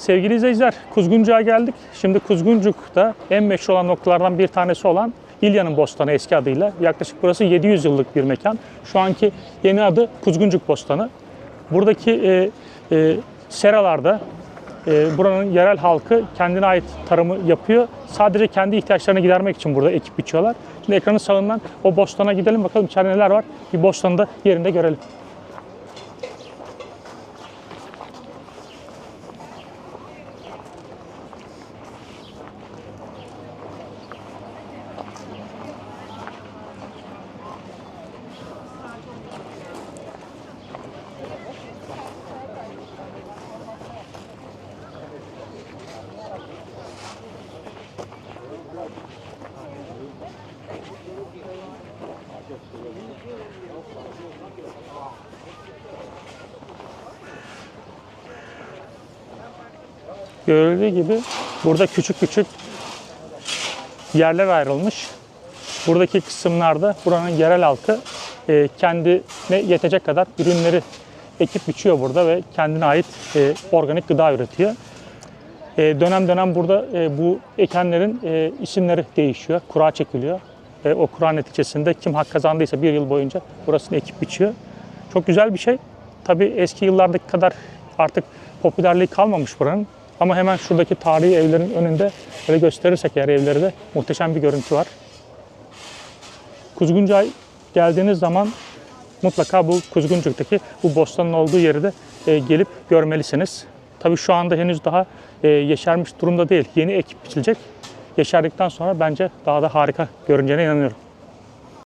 Sevgili izleyiciler, Kuzguncuk'a geldik. Şimdi Kuzguncuk'ta en meşhur olan noktalardan bir tanesi olan İlya'nın Bostanı eski adıyla. Yaklaşık burası 700 yıllık bir mekan. Şu anki yeni adı Kuzguncuk Bostanı. Buradaki e, e, seralarda e, buranın yerel halkı kendine ait tarımı yapıyor. Sadece kendi ihtiyaçlarını gidermek için burada ekip biçiyorlar. Şimdi ekranın sağından o bostana gidelim bakalım içeride neler var. Bir bostanı da yerinde görelim. Görüldüğü gibi burada küçük küçük yerler ayrılmış. Buradaki kısımlarda buranın yerel halkı e, kendine yetecek kadar ürünleri ekip biçiyor burada ve kendine ait e, organik gıda üretiyor. E, dönem dönem burada bu ekenlerin isimleri değişiyor, kura çekiliyor. E, o kura neticesinde kim hak kazandıysa bir yıl boyunca burasını ekip biçiyor. Çok güzel bir şey. Tabii eski yıllardaki kadar artık popülerliği kalmamış buranın. Ama hemen şuradaki tarihi evlerin önünde böyle gösterirsek eğer evleri de muhteşem bir görüntü var. Kuzguncay geldiğiniz zaman mutlaka bu Kuzguncuk'taki bu bostanın olduğu yeri de e, gelip görmelisiniz. Tabii şu anda henüz daha e, yeşermiş durumda değil. Yeni ekip biçilecek. Yeşerdikten sonra bence daha da harika görüneceğine inanıyorum.